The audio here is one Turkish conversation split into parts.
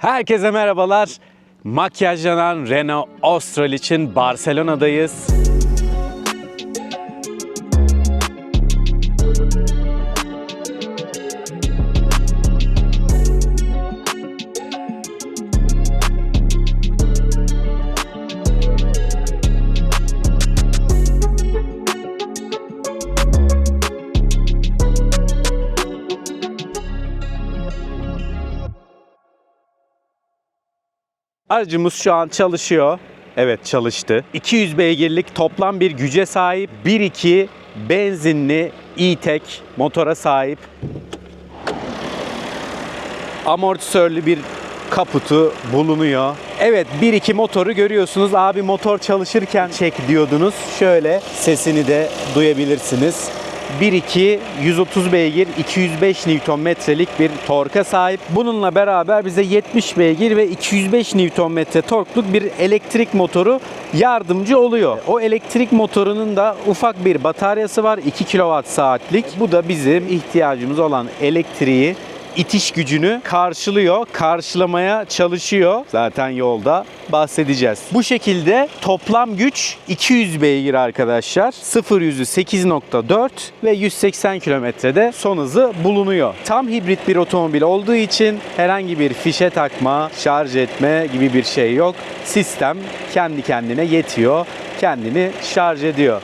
Herkese merhabalar. Makyajlanan Renault Austral için Barcelona'dayız. Aracımız şu an çalışıyor. Evet çalıştı. 200 beygirlik toplam bir güce sahip. 1.2 benzinli e-tech motora sahip. Amortisörlü bir kaputu bulunuyor. Evet 1.2 motoru görüyorsunuz. Abi motor çalışırken çek diyordunuz. Şöyle sesini de duyabilirsiniz. 1.2 130 beygir 205 Nm'lik bir torka sahip. Bununla beraber bize 70 beygir ve 205 Nm torkluk bir elektrik motoru yardımcı oluyor. O elektrik motorunun da ufak bir bataryası var 2 kWh saatlik. Bu da bizim ihtiyacımız olan elektriği itiş gücünü karşılıyor, karşılamaya çalışıyor. Zaten yolda bahsedeceğiz. Bu şekilde toplam güç 200 beygir arkadaşlar. 0 yüzü 8.4 ve 180 kilometrede son hızı bulunuyor. Tam hibrit bir otomobil olduğu için herhangi bir fişe takma, şarj etme gibi bir şey yok. Sistem kendi kendine yetiyor, kendini şarj ediyor.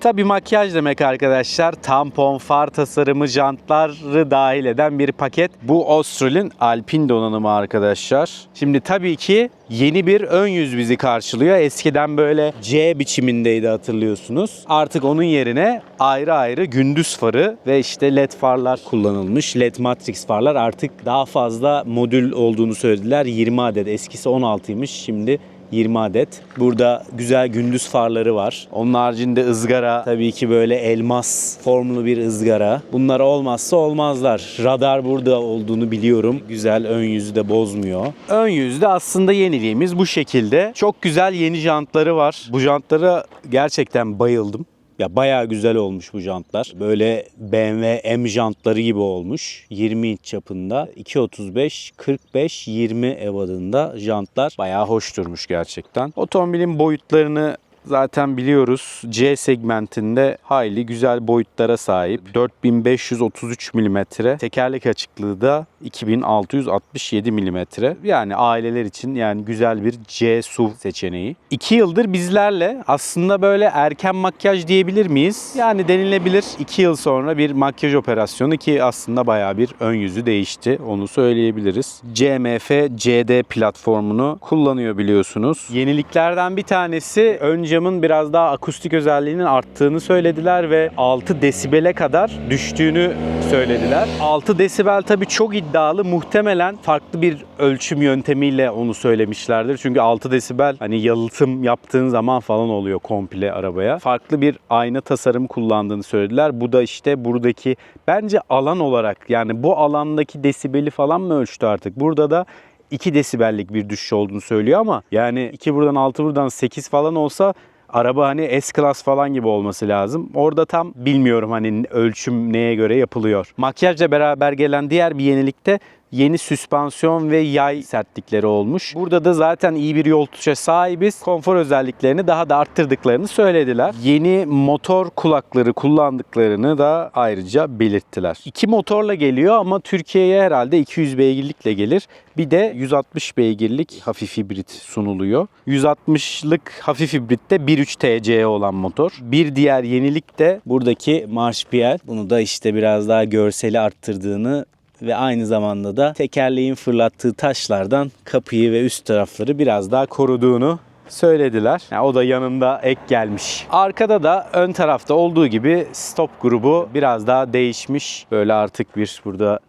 Tabi makyaj demek arkadaşlar. Tampon, far tasarımı, jantları dahil eden bir paket. Bu Austral'in Alpine donanımı arkadaşlar. Şimdi tabii ki yeni bir ön yüz bizi karşılıyor. Eskiden böyle C biçimindeydi hatırlıyorsunuz. Artık onun yerine ayrı ayrı gündüz farı ve işte led farlar kullanılmış. Led matrix farlar artık daha fazla modül olduğunu söylediler. 20 adet. Eskisi 16'ymış. Şimdi 20 adet. Burada güzel gündüz farları var. Onun haricinde ızgara tabii ki böyle elmas formlu bir ızgara. Bunlar olmazsa olmazlar. Radar burada olduğunu biliyorum. Güzel ön yüzü de bozmuyor. Ön yüzde aslında yeniliğimiz bu şekilde. Çok güzel yeni jantları var. Bu jantlara gerçekten bayıldım. Ya bayağı güzel olmuş bu jantlar. Böyle BMW M jantları gibi olmuş. 20 inç çapında. 2.35, 45, 20 evadında jantlar. Bayağı hoş durmuş gerçekten. Otomobilin boyutlarını zaten biliyoruz. C segmentinde hayli güzel boyutlara sahip. 4533 mm. Tekerlek açıklığı da 2667 mm. Yani aileler için yani güzel bir C SUV seçeneği. 2 yıldır bizlerle aslında böyle erken makyaj diyebilir miyiz? Yani denilebilir. 2 yıl sonra bir makyaj operasyonu ki aslında bayağı bir ön yüzü değişti. Onu söyleyebiliriz. CMF CD platformunu kullanıyor biliyorsunuz. Yeniliklerden bir tanesi ön camın biraz daha akustik özelliğinin arttığını söylediler ve 6 desibele kadar düştüğünü söylediler. 6 desibel tabii çok iddialı. Muhtemelen farklı bir ölçüm yöntemiyle onu söylemişlerdir. Çünkü 6 desibel hani yalıtım yaptığın zaman falan oluyor komple arabaya. Farklı bir ayna tasarım kullandığını söylediler. Bu da işte buradaki bence alan olarak yani bu alandaki desibeli falan mı ölçtü artık? Burada da 2 desibellik bir düşüş olduğunu söylüyor ama yani 2 buradan 6 buradan 8 falan olsa araba hani S-Class falan gibi olması lazım. Orada tam bilmiyorum hani ölçüm neye göre yapılıyor. Makyajla beraber gelen diğer bir yenilik de yeni süspansiyon ve yay sertlikleri olmuş. Burada da zaten iyi bir yol tutuşa sahibiz. Konfor özelliklerini daha da arttırdıklarını söylediler. Yeni motor kulakları kullandıklarını da ayrıca belirttiler. İki motorla geliyor ama Türkiye'ye herhalde 200 beygirlikle gelir. Bir de 160 beygirlik hafif hibrit sunuluyor. 160'lık hafif hibritte 1.3 TCE olan motor. Bir diğer yenilik de buradaki marş piyel. Bunu da işte biraz daha görseli arttırdığını ve aynı zamanda da tekerleğin fırlattığı taşlardan kapıyı ve üst tarafları biraz daha koruduğunu söylediler. Yani o da yanında ek gelmiş. Arkada da ön tarafta olduğu gibi stop grubu biraz daha değişmiş. Böyle artık bir burada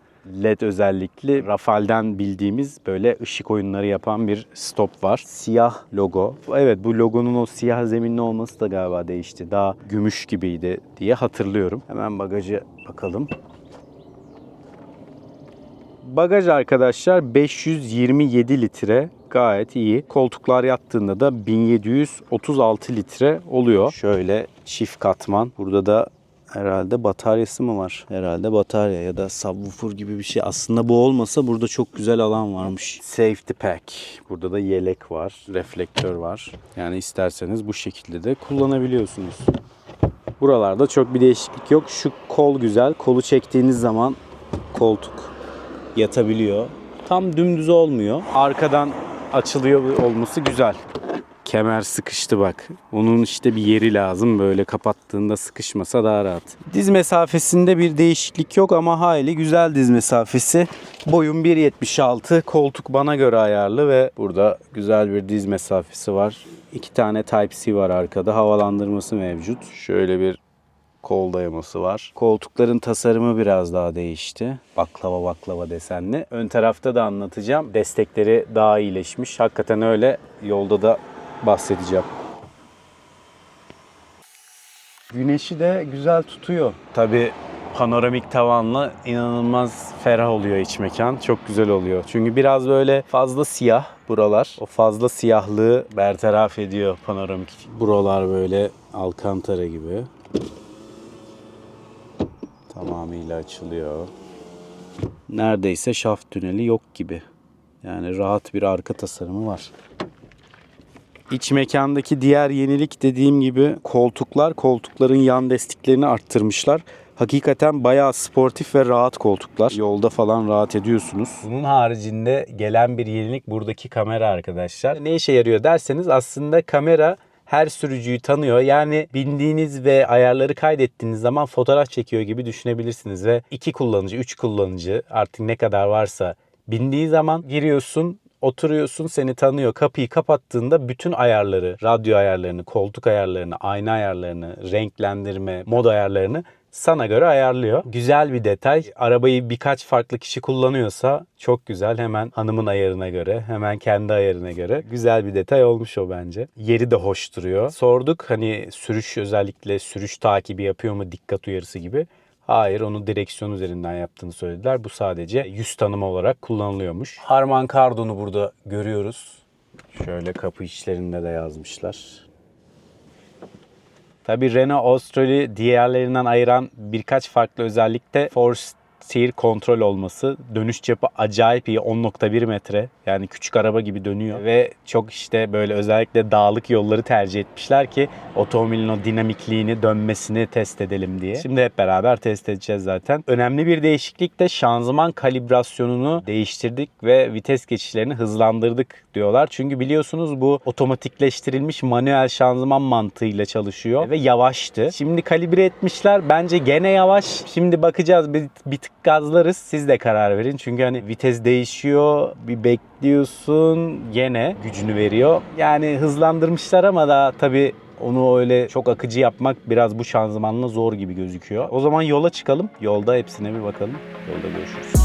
LED özellikli Rafal'den bildiğimiz böyle ışık oyunları yapan bir stop var. Siyah logo. Evet bu logonun o siyah zeminli olması da galiba değişti. Daha gümüş gibiydi diye hatırlıyorum. Hemen bagajı bakalım. Bagaj arkadaşlar 527 litre gayet iyi. Koltuklar yattığında da 1736 litre oluyor. Şöyle çift katman. Burada da herhalde bataryası mı var? Herhalde batarya ya da subwoofer gibi bir şey. Aslında bu olmasa burada çok güzel alan varmış. Safety pack. Burada da yelek var, reflektör var. Yani isterseniz bu şekilde de kullanabiliyorsunuz. Buralarda çok bir değişiklik yok. Şu kol güzel. Kolu çektiğiniz zaman koltuk yatabiliyor. Tam dümdüz olmuyor. Arkadan açılıyor olması güzel. Kemer sıkıştı bak. Onun işte bir yeri lazım. Böyle kapattığında sıkışmasa daha rahat. Diz mesafesinde bir değişiklik yok ama hayli güzel diz mesafesi. Boyum 1.76. Koltuk bana göre ayarlı ve burada güzel bir diz mesafesi var. İki tane Type-C var arkada. Havalandırması mevcut. Şöyle bir kol dayaması var. Koltukların tasarımı biraz daha değişti. Baklava baklava desenli. Ön tarafta da anlatacağım. Destekleri daha iyileşmiş. Hakikaten öyle. Yolda da bahsedeceğim. Güneşi de güzel tutuyor. Tabi panoramik tavanla inanılmaz ferah oluyor iç mekan. Çok güzel oluyor. Çünkü biraz böyle fazla siyah buralar. O fazla siyahlığı bertaraf ediyor panoramik. Buralar böyle alkantara gibi. Tamamıyla açılıyor. Neredeyse şaft tüneli yok gibi. Yani rahat bir arka tasarımı var. İç mekandaki diğer yenilik dediğim gibi koltuklar. Koltukların yan desteklerini arttırmışlar. Hakikaten bayağı sportif ve rahat koltuklar. Yolda falan rahat ediyorsunuz. Bunun haricinde gelen bir yenilik buradaki kamera arkadaşlar. Ne işe yarıyor derseniz aslında kamera her sürücüyü tanıyor. Yani bindiğiniz ve ayarları kaydettiğiniz zaman fotoğraf çekiyor gibi düşünebilirsiniz ve iki kullanıcı, üç kullanıcı artık ne kadar varsa bindiği zaman giriyorsun oturuyorsun seni tanıyor. Kapıyı kapattığında bütün ayarları, radyo ayarlarını, koltuk ayarlarını, ayna ayarlarını, renklendirme, mod ayarlarını sana göre ayarlıyor. Güzel bir detay. Arabayı birkaç farklı kişi kullanıyorsa çok güzel. Hemen hanımın ayarına göre, hemen kendi ayarına göre. Güzel bir detay olmuş o bence. Yeri de hoş duruyor. Sorduk hani sürüş özellikle sürüş takibi yapıyor mu dikkat uyarısı gibi. Hayır onu direksiyon üzerinden yaptığını söylediler. Bu sadece yüz tanıma olarak kullanılıyormuş. Harman Kardon'u burada görüyoruz. Şöyle kapı içlerinde de yazmışlar. Tabii Renault Austral'i diğerlerinden ayıran birkaç farklı özellik de Force Steer kontrol olması. Dönüş çapı acayip iyi 10.1 metre. Yani küçük araba gibi dönüyor. Ve çok işte böyle özellikle dağlık yolları tercih etmişler ki otomobilin o dinamikliğini, dönmesini test edelim diye. Şimdi hep beraber test edeceğiz zaten. Önemli bir değişiklik de şanzıman kalibrasyonunu değiştirdik ve vites geçişlerini hızlandırdık diyorlar. Çünkü biliyorsunuz bu otomatikleştirilmiş manuel şanzıman mantığıyla çalışıyor ve yavaştı. Şimdi kalibre etmişler. Bence gene yavaş. Şimdi bakacağız bir, bir tık gazlarız. Siz de karar verin. Çünkü hani vites değişiyor. Bir bekliyorsun. Gene gücünü veriyor. Yani hızlandırmışlar ama daha tabii onu öyle çok akıcı yapmak biraz bu şanzımanla zor gibi gözüküyor. O zaman yola çıkalım. Yolda hepsine bir bakalım. Yolda görüşürüz.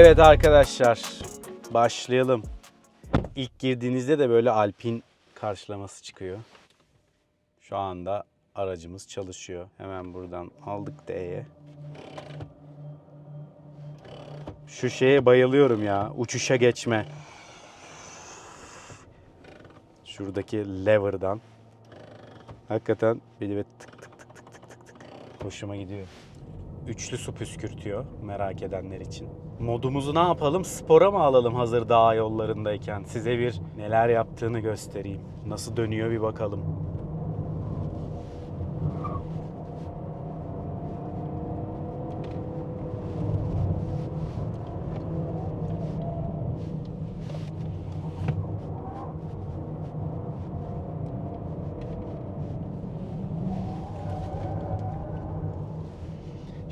Evet arkadaşlar başlayalım. İlk girdiğinizde de böyle Alpin karşılaması çıkıyor. Şu anda aracımız çalışıyor. Hemen buradan aldık D'ye. Şu şeye bayılıyorum ya. Uçuşa geçme. Şuradaki lever'dan. Hakikaten bir de tık tık tık tık tık tık tık. Hoşuma gidiyor. Üçlü su püskürtüyor merak edenler için. Modumuzu ne yapalım? Spora mı alalım hazır dağ yollarındayken? Size bir neler yaptığını göstereyim. Nasıl dönüyor bir bakalım.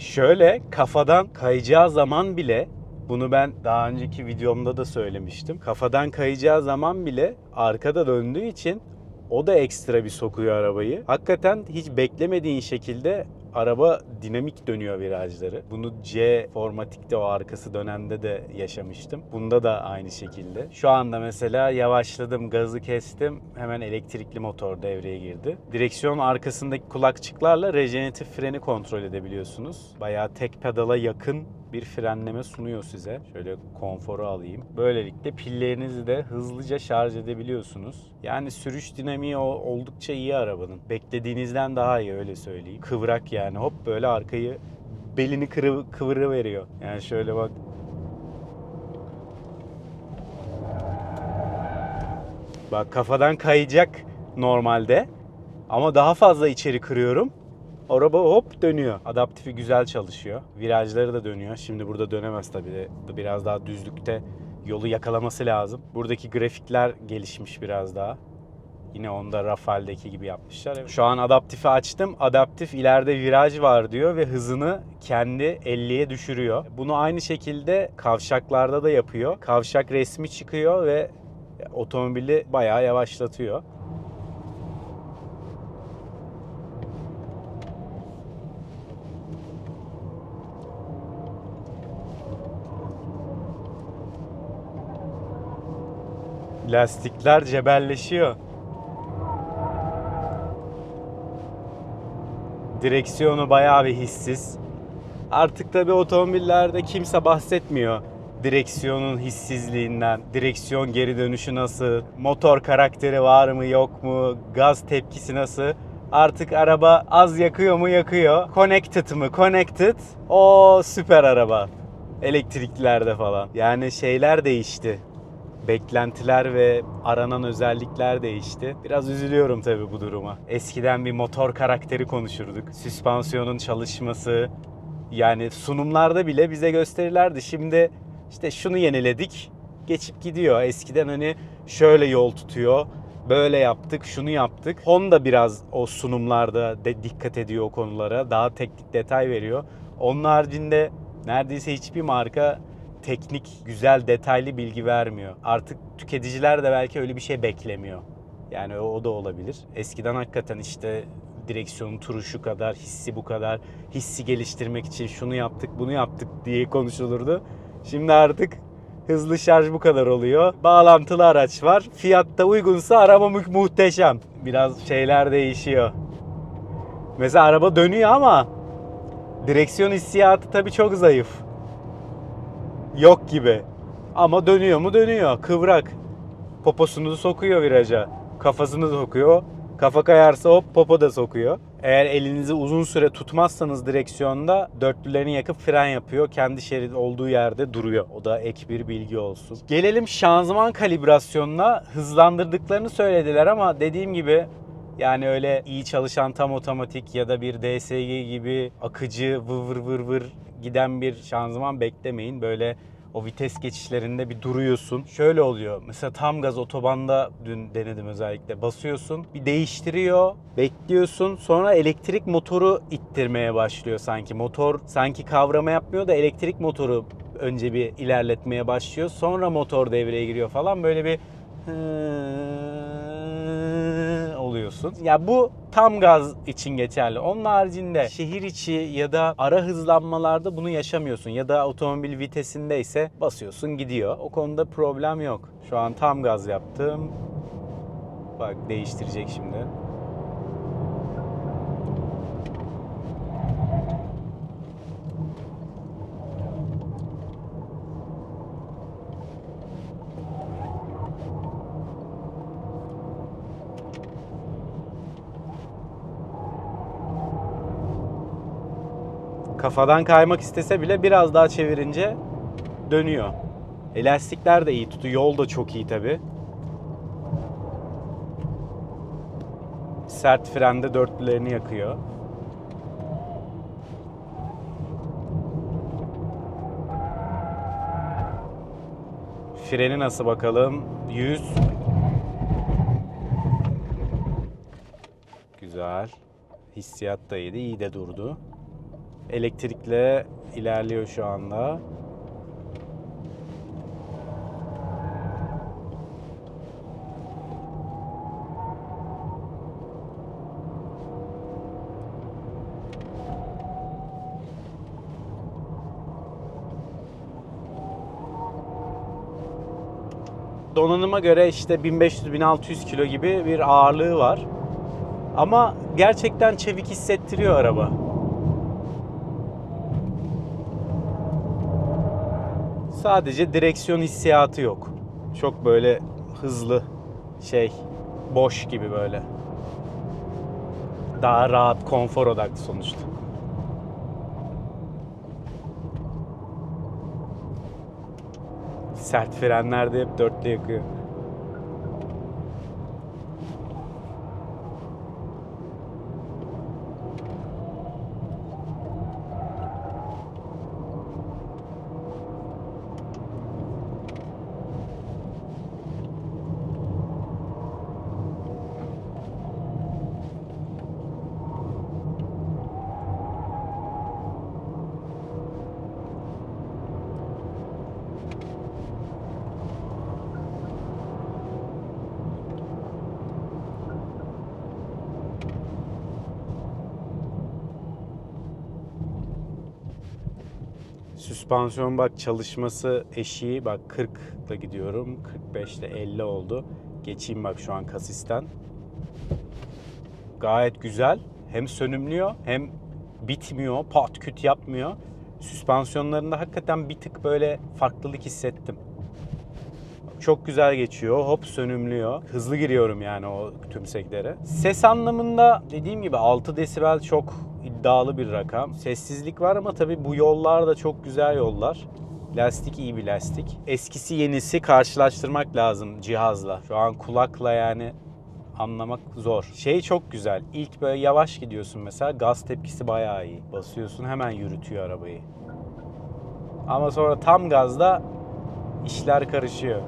Şöyle kafadan kayacağı zaman bile bunu ben daha önceki videomda da söylemiştim. Kafadan kayacağı zaman bile arkada döndüğü için o da ekstra bir sokuyor arabayı. Hakikaten hiç beklemediğin şekilde araba dinamik dönüyor virajları. Bunu C formatikte o arkası dönende de yaşamıştım. Bunda da aynı şekilde. Şu anda mesela yavaşladım, gazı kestim. Hemen elektrikli motor devreye girdi. Direksiyon arkasındaki kulakçıklarla rejeneratif freni kontrol edebiliyorsunuz. Bayağı tek pedala yakın bir frenleme sunuyor size. Şöyle konforu alayım. Böylelikle pillerinizi de hızlıca şarj edebiliyorsunuz. Yani sürüş dinamiği oldukça iyi arabanın. Beklediğinizden daha iyi öyle söyleyeyim. Kıvrak yani hop böyle arkayı belini kırı, kıvırı veriyor. Yani şöyle bak. Bak kafadan kayacak normalde. Ama daha fazla içeri kırıyorum. Araba hop dönüyor. Adaptifi güzel çalışıyor. Virajları da dönüyor. Şimdi burada dönemez tabii de. Biraz daha düzlükte yolu yakalaması lazım. Buradaki grafikler gelişmiş biraz daha. Yine onda Rafale'deki gibi yapmışlar. Evet. Şu an adaptifi açtım. Adaptif ileride viraj var diyor ve hızını kendi 50'ye düşürüyor. Bunu aynı şekilde kavşaklarda da yapıyor. Kavşak resmi çıkıyor ve otomobili bayağı yavaşlatıyor. Lastikler cebelleşiyor. Direksiyonu bayağı bir hissiz. Artık tabi otomobillerde kimse bahsetmiyor direksiyonun hissizliğinden, direksiyon geri dönüşü nasıl, motor karakteri var mı yok mu, gaz tepkisi nasıl. Artık araba az yakıyor mu yakıyor. Connected mı connected. O süper araba. Elektriklilerde falan. Yani şeyler değişti beklentiler ve aranan özellikler değişti. Biraz üzülüyorum tabii bu duruma. Eskiden bir motor karakteri konuşurduk. Süspansiyonun çalışması, yani sunumlarda bile bize gösterirlerdi. Şimdi işte şunu yeniledik, geçip gidiyor. Eskiden hani şöyle yol tutuyor, böyle yaptık, şunu yaptık. Honda biraz o sunumlarda de dikkat ediyor o konulara. Daha teknik detay veriyor. Onun haricinde neredeyse hiçbir marka teknik, güzel, detaylı bilgi vermiyor. Artık tüketiciler de belki öyle bir şey beklemiyor. Yani o, o da olabilir. Eskiden hakikaten işte direksiyonun turu şu kadar, hissi bu kadar, hissi geliştirmek için şunu yaptık, bunu yaptık diye konuşulurdu. Şimdi artık hızlı şarj bu kadar oluyor. Bağlantılı araç var. Fiyatta uygunsa araba mu- muhteşem. Biraz şeyler değişiyor. Mesela araba dönüyor ama direksiyon hissiyatı tabii çok zayıf yok gibi. Ama dönüyor mu dönüyor. Kıvrak. Poposunu sokuyor viraja. Kafasını sokuyor. Kafa kayarsa hop popo da sokuyor. Eğer elinizi uzun süre tutmazsanız direksiyonda dörtlülerini yakıp fren yapıyor. Kendi şerit olduğu yerde duruyor. O da ek bir bilgi olsun. Gelelim şanzıman kalibrasyonuna. Hızlandırdıklarını söylediler ama dediğim gibi yani öyle iyi çalışan tam otomatik ya da bir DSG gibi akıcı vır vır vır vır giden bir şanzıman beklemeyin. Böyle o vites geçişlerinde bir duruyorsun. Şöyle oluyor. Mesela tam gaz otobanda dün denedim özellikle. Basıyorsun, bir değiştiriyor, bekliyorsun. Sonra elektrik motoru ittirmeye başlıyor sanki. Motor sanki kavrama yapmıyor da elektrik motoru önce bir ilerletmeye başlıyor. Sonra motor devreye giriyor falan. Böyle bir oluyorsun. Ya bu tam gaz için geçerli. Onun haricinde şehir içi ya da ara hızlanmalarda bunu yaşamıyorsun. Ya da otomobil vitesindeyse basıyorsun gidiyor. O konuda problem yok. Şu an tam gaz yaptım. Bak değiştirecek şimdi. Kafadan kaymak istese bile biraz daha çevirince dönüyor. Elastikler de iyi tutuyor. Yol da çok iyi tabi. Sert frende dörtlülerini yakıyor. Freni nasıl bakalım? 100. Güzel. Hissiyat da iyiydi. iyi de durdu elektrikle ilerliyor şu anda. donanıma göre işte 1500-1600 kilo gibi bir ağırlığı var. Ama gerçekten çevik hissettiriyor araba. Sadece direksiyon hissiyatı yok. Çok böyle hızlı şey boş gibi böyle. Daha rahat, konfor odaklı sonuçta. Sert frenler de hep dörtlü yakıyor. Süspansiyon bak çalışması eşiği bak 40 ile gidiyorum. 45 ile 50 oldu. Geçeyim bak şu an kasisten. Gayet güzel. Hem sönümlüyor hem bitmiyor. Pat küt yapmıyor. Süspansiyonlarında hakikaten bir tık böyle farklılık hissettim. Çok güzel geçiyor. Hop sönümlüyor. Hızlı giriyorum yani o tümseklere. Ses anlamında dediğim gibi 6 desibel çok iddialı bir rakam. Sessizlik var ama tabii bu yollar da çok güzel yollar. Lastik iyi bir lastik. Eskisi yenisi karşılaştırmak lazım cihazla. Şu an kulakla yani anlamak zor. Şey çok güzel. İlk böyle yavaş gidiyorsun mesela gaz tepkisi bayağı iyi. Basıyorsun hemen yürütüyor arabayı. Ama sonra tam gazda işler karışıyor.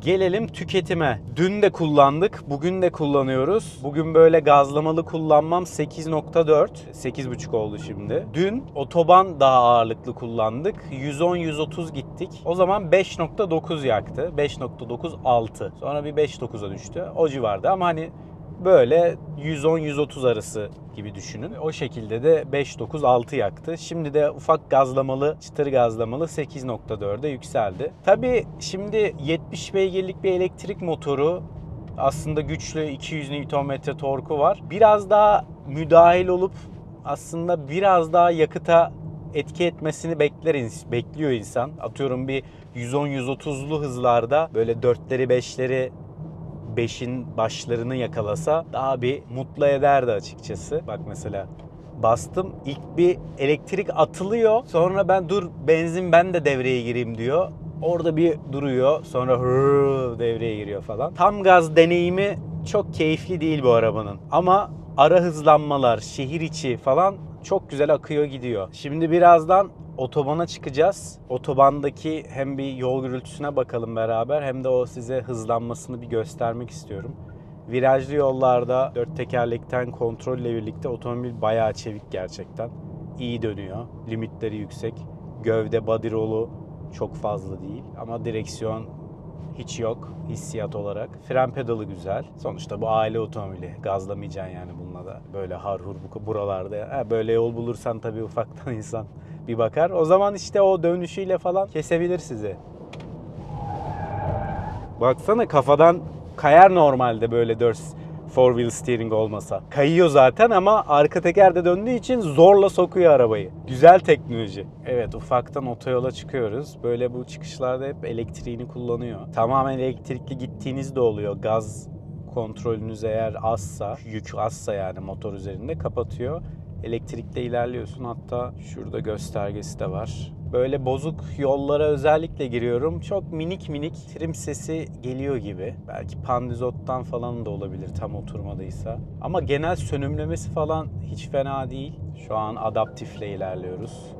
Gelelim tüketime. Dün de kullandık, bugün de kullanıyoruz. Bugün böyle gazlamalı kullanmam 8.4, 8.5 oldu şimdi. Dün otoban daha ağırlıklı kullandık. 110-130 gittik. O zaman 5.9 yaktı. 5.9 6. Sonra bir 5.9'a düştü. O civarda ama hani böyle 110-130 arası gibi düşünün. O şekilde de 5.9-6 yaktı. Şimdi de ufak gazlamalı, çıtır gazlamalı 8.4'e yükseldi. Tabii şimdi 70 beygirlik bir elektrik motoru aslında güçlü 200 Nm torku var. Biraz daha müdahil olup aslında biraz daha yakıta etki etmesini bekler, bekliyor insan. Atıyorum bir 110-130'lu hızlarda böyle 4'leri 5'leri 5'in başlarını yakalasa daha bir mutlu ederdi açıkçası. Bak mesela bastım ilk bir elektrik atılıyor sonra ben dur benzin ben de devreye gireyim diyor. Orada bir duruyor sonra devreye giriyor falan. Tam gaz deneyimi çok keyifli değil bu arabanın ama ara hızlanmalar, şehir içi falan çok güzel akıyor gidiyor. Şimdi birazdan otobana çıkacağız. Otobandaki hem bir yol gürültüsüne bakalım beraber hem de o size hızlanmasını bir göstermek istiyorum. Virajlı yollarda dört tekerlekten kontrolle birlikte otomobil bayağı çevik gerçekten. İyi dönüyor. Limitleri yüksek. Gövde body roll'u çok fazla değil ama direksiyon hiç yok hissiyat olarak. Fren pedalı güzel. Sonuçta bu aile otomobili. Gazlamayacaksın yani bununla da. Böyle harhur bu buralarda. Ha, böyle yol bulursan tabii ufaktan insan bir bakar. O zaman işte o dönüşüyle falan kesebilir sizi. Baksana kafadan kayar normalde böyle 4 four wheel steering olmasa. Kayıyor zaten ama arka teker de döndüğü için zorla sokuyor arabayı. Güzel teknoloji. Evet ufaktan otoyola çıkıyoruz. Böyle bu çıkışlarda hep elektriğini kullanıyor. Tamamen elektrikli gittiğiniz de oluyor. Gaz kontrolünüz eğer azsa, yük azsa yani motor üzerinde kapatıyor. Elektrikle ilerliyorsun. Hatta şurada göstergesi de var. Böyle bozuk yollara özellikle giriyorum. Çok minik minik trim sesi geliyor gibi. Belki pandizottan falan da olabilir tam oturmadıysa. Ama genel sönümlemesi falan hiç fena değil. Şu an adaptifle ilerliyoruz.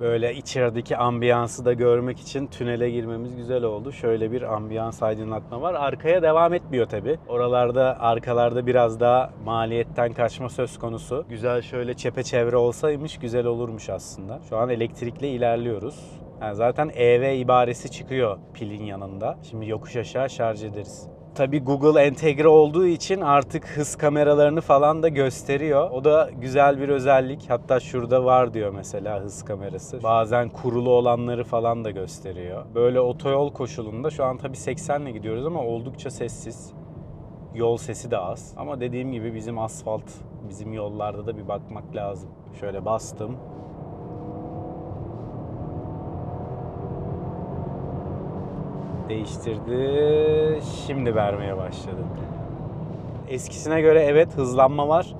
Böyle içerideki ambiyansı da görmek için tünele girmemiz güzel oldu. Şöyle bir ambiyans aydınlatma var. Arkaya devam etmiyor tabi. Oralarda arkalarda biraz daha maliyetten kaçma söz konusu. Güzel şöyle çepeçevre olsaymış güzel olurmuş aslında. Şu an elektrikle ilerliyoruz. Yani zaten EV ibaresi çıkıyor pilin yanında. Şimdi yokuş aşağı şarj ederiz. Tabii Google entegre olduğu için artık hız kameralarını falan da gösteriyor. O da güzel bir özellik. Hatta şurada var diyor mesela hız kamerası. Bazen kurulu olanları falan da gösteriyor. Böyle otoyol koşulunda şu an tabii 80 ile gidiyoruz ama oldukça sessiz. Yol sesi de az. Ama dediğim gibi bizim asfalt, bizim yollarda da bir bakmak lazım. Şöyle bastım. Değiştirdi. Şimdi vermeye başladı. Eskisine göre evet hızlanma var.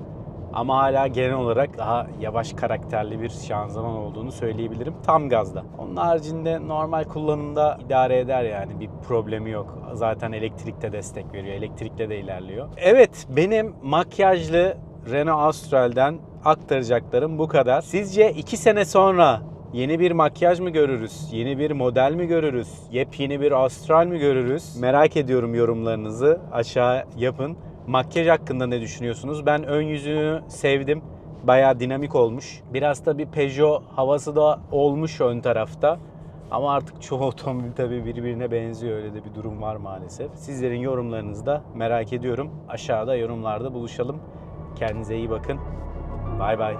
Ama hala genel olarak daha yavaş karakterli bir şanzıman olduğunu söyleyebilirim. Tam gazda. Onun haricinde normal kullanımda idare eder yani bir problemi yok. Zaten elektrikte destek veriyor. Elektrikle de ilerliyor. Evet benim makyajlı Renault Austral'den aktaracaklarım bu kadar. Sizce 2 sene sonra Yeni bir makyaj mı görürüz? Yeni bir model mi görürüz? Yepyeni bir Austral mi görürüz? Merak ediyorum yorumlarınızı. Aşağı yapın. Makyaj hakkında ne düşünüyorsunuz? Ben ön yüzünü sevdim. Bayağı dinamik olmuş. Biraz da bir Peugeot havası da olmuş ön tarafta. Ama artık çoğu otomobil tabii birbirine benziyor. Öyle de bir durum var maalesef. Sizlerin yorumlarınızı da merak ediyorum. Aşağıda yorumlarda buluşalım. Kendinize iyi bakın. Bay bay.